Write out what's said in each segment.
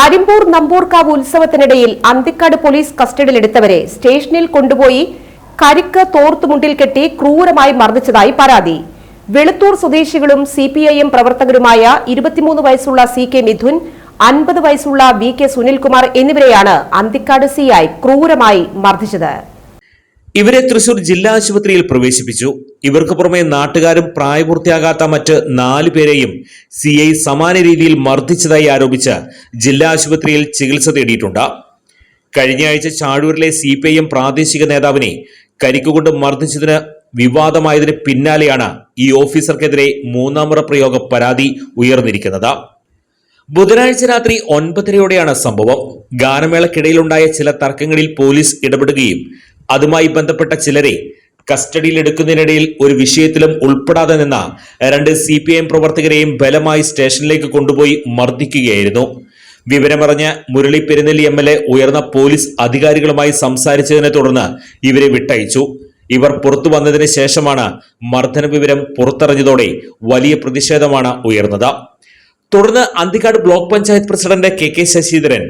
അരിമ്പൂർ നമ്പൂർക്കാവ് ഉത്സവത്തിനിടയിൽ അന്തിക്കാട് പോലീസ് കസ്റ്റഡിയിലെടുത്തവരെ സ്റ്റേഷനിൽ കൊണ്ടുപോയി കരിക്ക് തോർത്തുമുണ്ടിൽ കെട്ടി ക്രൂരമായി മർദ്ദിച്ചതായി പരാതി. വെളുത്തൂർ സ്വദേശികളും സി പി ഐ എം പ്രവർത്തകരുമായ ഇരുപത്തിമൂന്ന് വയസ്സുള്ള സി കെ മിഥുൻ അൻപത് വയസ്സുള്ള വി കെ സുനിൽകുമാർ എന്നിവരെയാണ് അന്തിക്കാട് സിഐ ക്രൂരമായി മർദ്ദിച്ചത്. ഇവരെ തൃശൂർ ജില്ലാ ആശുപത്രിയിൽ പ്രവേശിപ്പിച്ചു. ഇവർക്ക് പുറമെ നാട്ടുകാരും പ്രായപൂർത്തിയാകാത്ത മറ്റ് നാല് പേരെയും സി ഐ സമാന രീതിയിൽ മർദ്ദിച്ചതായി ആരോപിച്ച് ജില്ലാ ആശുപത്രിയിൽ ചികിത്സ തേടിയിട്ടുണ്ട്. കഴിഞ്ഞയാഴ്ച ചാഴൂരിലെ സി പി ഐ എം പ്രാദേശിക നേതാവിനെ കരിക്കുകൊണ്ട് മർദ്ദിച്ചതിന് വിവാദമായതിന് പിന്നാലെയാണ് ഈ ഓഫീസർക്കെതിരെ മൂന്നാമറ മുറ പ്രയോഗ പരാതി ഉയർന്നിരിക്കുന്നത്. ബുധനാഴ്ച രാത്രി ഒൻപതരയോടെയാണ് സംഭവം. ഗാനമേളക്കിടയിലുണ്ടായ ചില തർക്കങ്ങളിൽ പോലീസ് ഇടപെടുകയും അതുമായി ബന്ധപ്പെട്ട ചിലരെ കസ്റ്റഡിയിൽ എടുക്കുന്നതിനിടയിൽ ഒരു വിഷയത്തിലും ഉൾപ്പെടാതെ നിന്ന രണ്ട് സി പി ഐ എം പ്രവർത്തകരെയും ബലമായി സ്റ്റേഷനിലേക്ക് കൊണ്ടുപോയി മർദ്ദിക്കുകയായിരുന്നു. വിവരമറിഞ്ഞ് Murali Perunelli M L A ഉയർന്ന പോലീസ് അധികാരികളുമായി സംസാരിച്ചതിനെ തുടർന്ന് ഇവരെ വിട്ടയച്ചു. ഇവർ പുറത്തു വന്നതിന് ശേഷമാണ് മർദ്ദന വിവരം പുറത്തറിഞ്ഞതോടെ വലിയ പ്രതിഷേധമാണ് ഉയർന്നത്. തുടർന്ന് Anthikad block panchayat president K K Sasheendran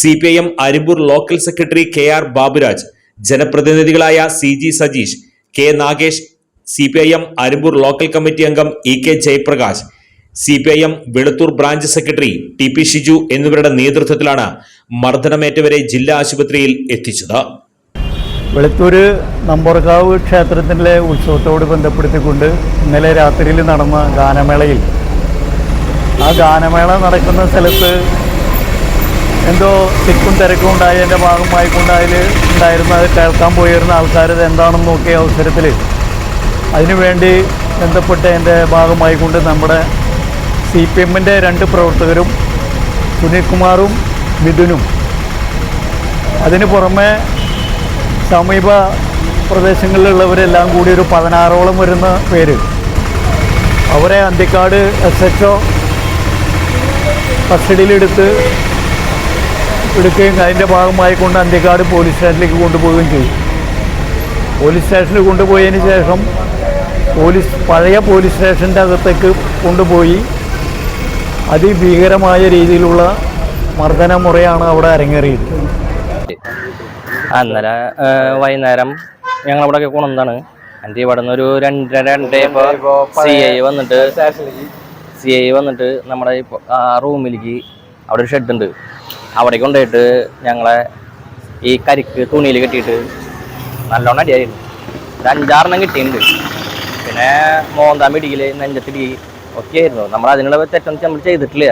C P I M Arimpur local secretary K R Baburaj ജനപ്രതിനിധികളായ C G Sajeesh K Nagesh C P I M Arimpur local committee അംഗം E K Jayaprakash C P I M Veluthur branch secretary T P Shiju എന്നിവരുടെ നേതൃത്വത്തിലാണ് മർദ്ദനമേറ്റവരെ ജില്ലാ ആശുപത്രിയിൽ എത്തിച്ചത്. വെളുത്തൂര് നമ്പർകാവ് ക്ഷേത്രത്തിലെ ഉത്സവത്തോട് ബന്ധപ്പെടുത്തിക്കൊണ്ട് ഇന്നലെ രാത്രിയിൽ നടന്ന ഗാനമേളയിൽ. ആ ഗാനമേള നടക്കുന്ന സ്ഥലത്ത് എന്തോ തിക്കും തിരക്കും ഉണ്ടായതിന്റെ ഭാഗമായിക്കൊണ്ട് അതിൽ ഉണ്ടായിരുന്ന അത് കേൾക്കാൻ പോയിരുന്ന ആൾക്കാർ എന്താണെന്ന് നോക്കിയ അവസരത്തിൽ അതിനുവേണ്ടി ഭാഗമായി ഭാഗമായിക്കൊണ്ട് നമ്മുടെ സി പി എമ്മിന്റെ രണ്ട് പ്രവർത്തകരും സുനിൽകുമാറും മിഥുനും. അതിന് പുറമെ സമീപ പ്രദേശങ്ങളിലുള്ളവരെല്ലാം കൂടി ഒരു പതിനാറോളം വരുന്ന പേര്. അവരെ അന്തിക്കാട് എസ് എച്ച് ഒ കസ്റ്റഡിയിലെടുത്ത് എടുക്കുകയും അതിന്റെ ഭാഗമായി കൊണ്ട് അന്ത്യക്കാട് പോലീസ് സ്റ്റേഷനിലേക്ക് കൊണ്ടുപോവുകയും ചെയ്തു. പോലീസ് സ്റ്റേഷനിൽ കൊണ്ടുപോയതിന് ശേഷം പോലീസ് പഴയ പോലീസ് സ്റ്റേഷന്റെ അകത്തേക്ക് കൊണ്ടുപോയി. അതിഭീകരമായ രീതിയിലുള്ള മർദ്ദന മുറയാണ് അവിടെ അരങ്ങേറിയത്. അന്നേരം വൈകുന്നേരം ഞങ്ങൾ അവിടെ കൊണന്താണ് എന്റെ ഇവിടെ നിന്ന് ഒരു രണ്ട് രണ്ടേ സി ഐ വന്നിട്ട് സി ഐ വന്നിട്ട് നമ്മുടെ ആ റൂമിലേക്ക് അവിടെ ഒരു ഷെഡ് ഉണ്ട് അവിടെ കൊണ്ടുപോയിട്ട് ഞങ്ങളെ ഈ കരിക്ക് തുണിയിൽ കെട്ടിയിട്ട് നല്ലോണം അടിയായിരുന്നു. ഒരു അഞ്ചാറെണ്ണം കിട്ടിയിട്ടുണ്ട്. പിന്നെ മോന്താൻ പിടിക്കൽ നെഞ്ചത്തിടി ഒക്കെ ആയിരുന്നു നമ്മൾ അതിനുള്ള തെറ്റൊന്നും നമ്മൾ ചെയ്തിട്ടില്ല.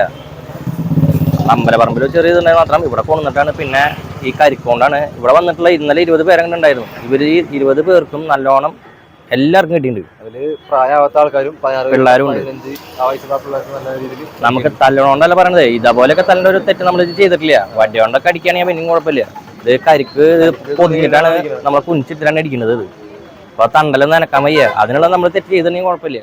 അമ്പലപ്പറമ്പിൽ ചെറിയ ഇതുണ്ടായി മാത്രം. ഇവിടെ കൊണ്ടുവന്നിട്ടാണ് പിന്നെ ഈ കരിക്കൊണ്ടാണ് ഇവിടെ വന്നിട്ടുള്ള ഇന്നലെ ഇരുപത് പേരങ്ങനെ ഉണ്ടായിരുന്നു. ഇവർ ഈ ഇരുപത് പേർക്കും നല്ലോണം എല്ലാവർക്കും കിട്ടിയിട്ടുണ്ട്. അതിൽ പ്രായമാവാത്ത ആൾക്കാരും പിള്ളേരും ഉണ്ട്. നമുക്ക് തല്ലണോണ്ടല്ല പറയണത്. ഇതേപോലെയൊക്കെ തല്ലേണ്ട ഒരു തെറ്റ് നമ്മൾ ചെയ്തിട്ടില്ല. വണ്ടി കൊണ്ടൊക്കെ അടിക്കുകയാണെങ്കിൽ പിന്നെയും കുഴപ്പമില്ല. ഇത് കരിക്ക് പൊതിഞ്ഞിട്ടാണ് നമ്മൾ കുനിച്ചിട്ടാണ് അടിക്കുന്നത് ഇത്. അപ്പൊ തണ്ടലൊന്നും നനക്കാൻ വയ്യ. അതിനുള്ള നമ്മൾ തെറ്റ് ചെയ്തിട്ടുണ്ടെങ്കിൽ കുഴപ്പമില്ല.